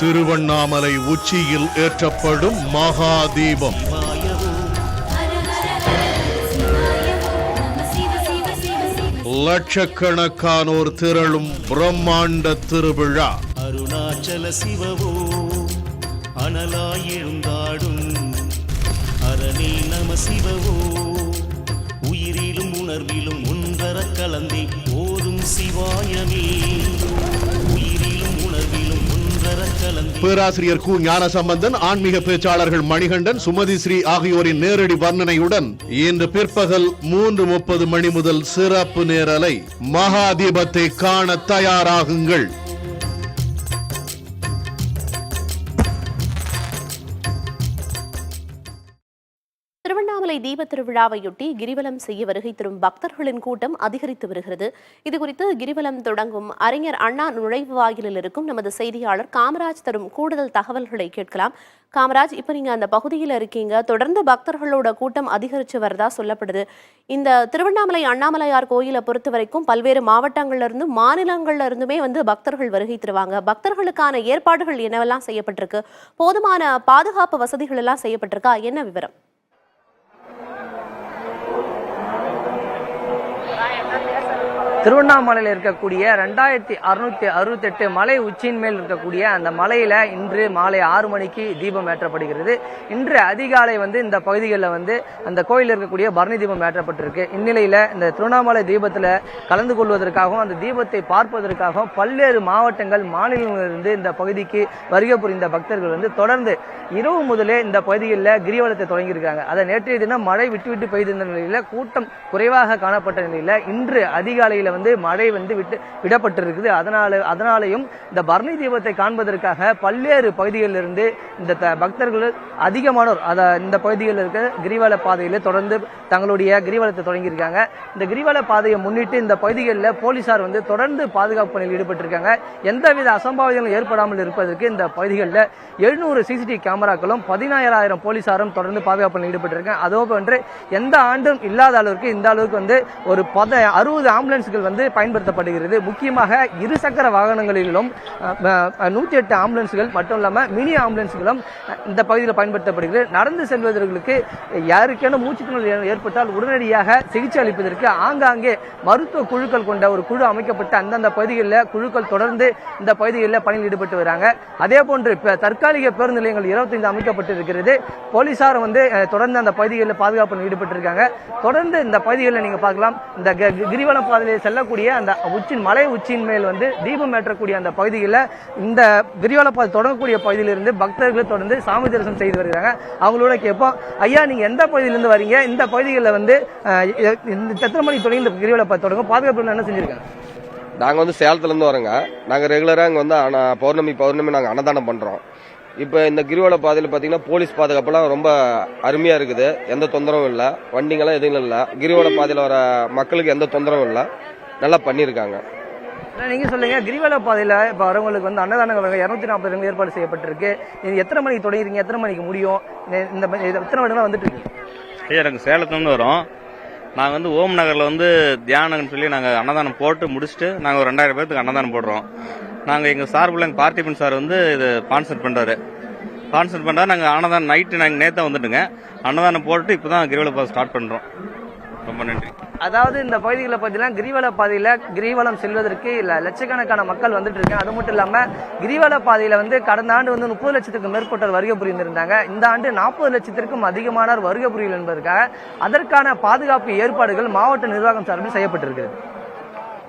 திருவண்ணாமலை உச்சியில் ஏற்றப்படும் மகா தீபம் லட்சக்கணக்கானோர் திரளும் பிரம்மாண்ட திருவிழா. அருணாச்சல சிவவோ அனலாய் எழுந்தாடும். அரணே நம சிவவோ உயிரிலும் உணர்விலும் ஒன்றர கலந்தே போதும் சிவாயமே. பேராசிரியர் கு ஞானசம்பந்தன் ஆன்மீக பேச்சாளர்கள் மணிகண்டன் சுமதி ஸ்ரீ ஆகியோரின் நேரடி வர்ணனையுடன் இன்று பிற்பகல் மூன்று முப்பது மணி முதல் சிறப்பு நேரலை மகா தீபத்தை காண தயாராகுங்கள். திருவண்ணாமலை தீபத் திருவிழாவையொட்டி கிரிவலம் செய்ய வருகை தரும் பக்தர்களின் கூட்டம் அதிகரித்து வருகிறது. இதுகுறித்து கிரிவலம் தொடங்கும் அறிஞர் அண்ணா நுழைவு வாயிலில் இருக்கும் நமது செய்தியாளர் காமராஜ் தரும் கூடுதல் தகவல்களை கேட்கலாம். காமராஜ் இப்போ நீங்க அந்த பகுதியில் இருக்கீங்க. தொடர்ந்து பக்தர்களோட கூட்டம் அதிகரித்து வரதா சொல்லப்படுது. இந்த திருவண்ணாமலை அண்ணாமலையார் கோயிலை பொறுத்த வரைக்கும் பல்வேறு மாவட்டங்கள்ல இருந்து மாநிலங்கள்ல இருந்துமே வந்து பக்தர்கள் வருகை தருவாங்க. பக்தர்களுக்கான ஏற்பாடுகள் என்னவெல்லாம் செய்யப்பட்டிருக்கு? போதுமான பாதுகாப்பு வசதிகள் எல்லாம் செய்யப்பட்டிருக்கா? என்ன விவரம்? திருவண்ணாமலையில் இருக்கக்கூடிய ரெண்டாயிரத்தி அறுநூத்தி அறுபத்தெட்டு மலை உச்சியின் மேல் இருக்கக்கூடிய அந்த மலையில இன்று மாலை ஆறு மணிக்கு தீபம் ஏற்றப்படுகிறது. இன்று அதிகாலை வந்து இந்த பகுதிகளில் வந்து அந்த கோயில் இருக்கக்கூடிய பரணி தீபம் ஏற்றப்பட்டிருக்கு. இந்நிலையில இந்த திருவண்ணாமலை தீபத்தில் கலந்து கொள்வதற்காகவும் அந்த தீபத்தை பார்ப்பதற்காகவும் பல்வேறு மாவட்டங்கள் மாநிலங்களிலிருந்து இந்த பகுதிக்கு வருகை புரிந்த பக்தர்கள் வந்து தொடர்ந்து இரவு முதலே இந்த பகுதிகளில் கிரிவலத்தை தொடங்கியிருக்காங்க. அதை நேற்றைய தினம் மழை விட்டு விட்டு பெய்திருந்த நிலையில் கூட்டம் குறைவாக காணப்பட்ட நிலையில் இன்று அதிகாலையில் வந்து மழை வந்து விட்டு விடப்பட்டிருக்குது. அதனால அதனாலையும் இந்த பரணி தீபத்தை காண்பதற்காக பல்வேறு பகுதிகளிலிருந்து இந்த த- பக்தர்கள் அதிகமானோர் அதை இந்த பகுதிகளில் இருக்க கிரிவல பாதையில் தொடர்ந்து தங்களுடைய கிரிவலத்தை தொடங்கியிருக்காங்க. இந்த கிரிவல பாதையை முன்னிட்டு இந்த பகுதிகளில் போலீசார் வந்து தொடர்ந்து பாதுகாப்பு பணியில் ஈடுபட்டிருக்காங்க. எந்தவித அசம்பாவிதங்களும் ஏற்படாமல் இருப்பதற்கு இந்த பகுதிகளில் எழுநூறு சிசிடிவி கேமராக்களும் பதினாயிரம் போலீசாரும் தொடர்ந்து பாதுகாப்பு பணியில் ஈடுபட்டிருக்காங்க. அதோ போன்று எந்த ஆண்டும் இல்லாத அளவுக்கு இந்த அளவுக்கு வந்து ஒரு பத அறுபது ஆம்புலன்ஸ்கள் வந்து பயன்படுத்தப்படுகிறது. முக்கியமாக இருசக்கர வாகனங்களிலும் நூற்றி எட்டு ஆம்புலன்ஸ்கள் மட்டும் இல்லாமல் மினி ஆம்புலன்ஸ்களும் இந்த பகுதியில் பயன்படுத்தப்படுகிறது. நடந்து செல்வதற்கு யாருக்கேனும் மூச்சுத்திணல் ஏற்பட்டால் உடனடியாக சிகிச்சை அளிப்பதற்கு ஆங்காங்கே மருத்துவ குழுக்கள் கொண்ட ஒரு குழு அமைக்கப்பட்டு அந்தந்த பகுதிகளில் குழுக்கள் தொடர்ந்து இந்த பகுதிகளில் பணியில் ஈடுபட்டு வராங்க. அதே போன்று இப்போ தற்காலிக பேருந்து நிலையங்கள் இருபத்தைந்து அமைக்கப்பட்டு இருக்கிறது போலீசார் வந்து தொடர்ந்து அந்த பகுதிகளில் பாதுகாப்பு ஈடுபட்டிருக்காங்க. தொடர்ந்து இந்த பகுதிகளில் நீங்கள் பார்க்கலாம். இந்த க- க- பாதையில் செல்லக்கூடிய அந்த உச்சின் மலை உச்சியின் மேல் வந்து தீபம் ஏற்றக்கூடிய அந்த பகுதிகளில் இந்த கிரிவல பாதை தொடங்கக்கூடிய பகுதியிலிருந்து பக்தர்கள் தொடர்ந்து சாமி தரிசனம் செய்து வருகிறாங்க. அவங்களோட கேட்போம் ஐயா நீங்கள் எந்த பகுதியிலேருந்து வரீங்க? இந்த பகுதிகளில் வந்து இந்த எத்தனை மணிக்கு தொடங்கி இந்த கிரிவல பாதை தொடங்கும். பாதுகாப்பு என்ன செஞ்சுருக்காங்க? நாங்கள் வந்து சேலத்துலேருந்து வரோங்க. நாங்கள் ரெகுலராக இங்கே வந்து ஆனால் பௌர்ணமி பௌர்ணமி நாங்கள் அன்னதானம் பண்ணுறோம் இப்போ இந்த கிரிவல பாதையில் பார்த்தீங்கன்னா போலீஸ் பாதுகாப்புலாம் ரொம்ப அருமையாக இருக்குது. எந்த தொந்தரவும் இல்லை. வண்டிங்கெல்லாம் எதுவும் இல்லை. கிரிவல பாதையில் வர மக்களுக்கு எந்த தொந்தரவும் இல்லை. நல்லா பண்ணியிருக்காங்க அண்ணா, நீங்க சொல்லுங்க கிரிவல பாதையில இப்ப வரவங்களுக்கு வந்து அன்னதானங்கள் இருநூத்தி நாற்பது இடங்கள் ஏற்பாடு செய்யப்பட்டிருக்கு. இது எத்தனை மணிக்கு தொடங்குறீங்க எத்தனை மணிக்கு முடியும்? இந்த- எத்தனை வருடங்களா வந்துட்டு இருக்கு ஐயா நாங்கள் சேலத்துலேருந்து வரோம். நாங்கள் வந்து ஓம் நகரில் வந்து தியானம்னு சொல்லி நாங்கள் அன்னதானம் போட்டு முடிச்சுட்டு நாங்கள் ஒரு ரெண்டாயிரம் பேர்த்துக்கு அன்னதானம் போடுறோம். நாங்கள் எங்கள் சார்பில் எங்கள் பார்த்திபன் சார் வந்து இது ஸ்பான்சர் பண்ணுறாரு ஸ்பான்சர் பண்ணுறாரு நாங்கள் அன்னதானம் நைட்டு நாங்கள் நேற்று வந்துட்டுங்க. அன்னதானம் போட்டுட்டு இப்போ தான் கிரிவல பாதை ஸ்டார்ட் பண்ணுறோம் ரொம்ப நன்றி. அதாவது இந்த பகுதிகளை பார்த்தீங்கன்னா கிரிவல பாதையில கிரிவலம் செல்வதற்கு இல்ல லட்சக்கணக்கான மக்கள் வந்துட்டு இருக்காங்க. அது மட்டும் இல்லாம கிரிவல பாதையில வந்து கடந்த ஆண்டு வந்து முப்பது லட்சத்துக்கும் மேற்பட்டோர் வருகை புரிந்திருந்தாங்க. இந்த ஆண்டு நாற்பது லட்சத்திற்கும் அதிகமானோர் வருகை புரியல் என்பதற்காக அதற்கான பாதுகாப்பு ஏற்பாடுகள் மாவட்ட நிர்வாகம் சார்பில் செய்யப்பட்டிருக்கிறது.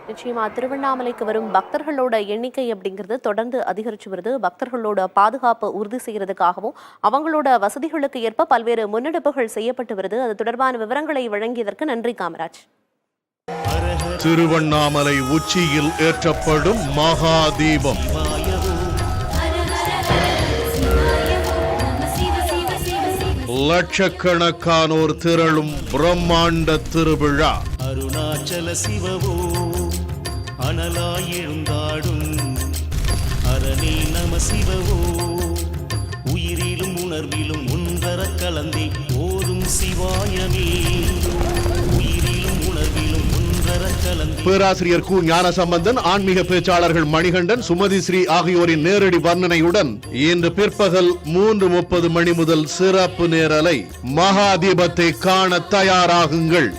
நிச்சயமா திருவண்ணாமலைக்கு வரும் பக்தர்களோட எண்ணிக்கை அப்படிங்கிறது தொடர்ந்து அதிகரிச்சு வருது. பக்தர்களோட பாதுகாப்பு உறுதி செய்யறதுக்காகவும் அவங்களோட வசதிகளுக்கு ஏற்ப பல்வேறு முன்னெடுப்புகள் செய்யப்பட்டு வருது. அது தொடர்பான விவரங்களை வழங்கியதற்கு நன்றி காமராஜ். திருவண்ணாமலை உச்சியில் ஏற்றப்படும் மகா தீபம் லட்சக்கணக்கானோர் திரளும் பிரம்மாண்ட திருவிழா. அருணாச்சல சிவவோ அனலாய் எழுந்தாடும் அரணே நம சிவவோ உயிரிலும் உணர்விலும் ஒன்றர கலந்தே ஓதும் சிவாயமே. உயிரிலும் உணர்விலும் ஒன்றர கலந்தே. பேராசிரியர் கு ஞானசம்பந்தன் ஆன்மீக பேச்சாளர்கள் மணிகண்டன் சுமதி ஸ்ரீ ஆகியோரின் நேரடி வர்ணனையுடன் இன்று பிற்பகல் மூன்று முப்பது மணி முதல் சிறப்பு நேரலை மகாதீபத்தை காண தயாராகுங்கள்.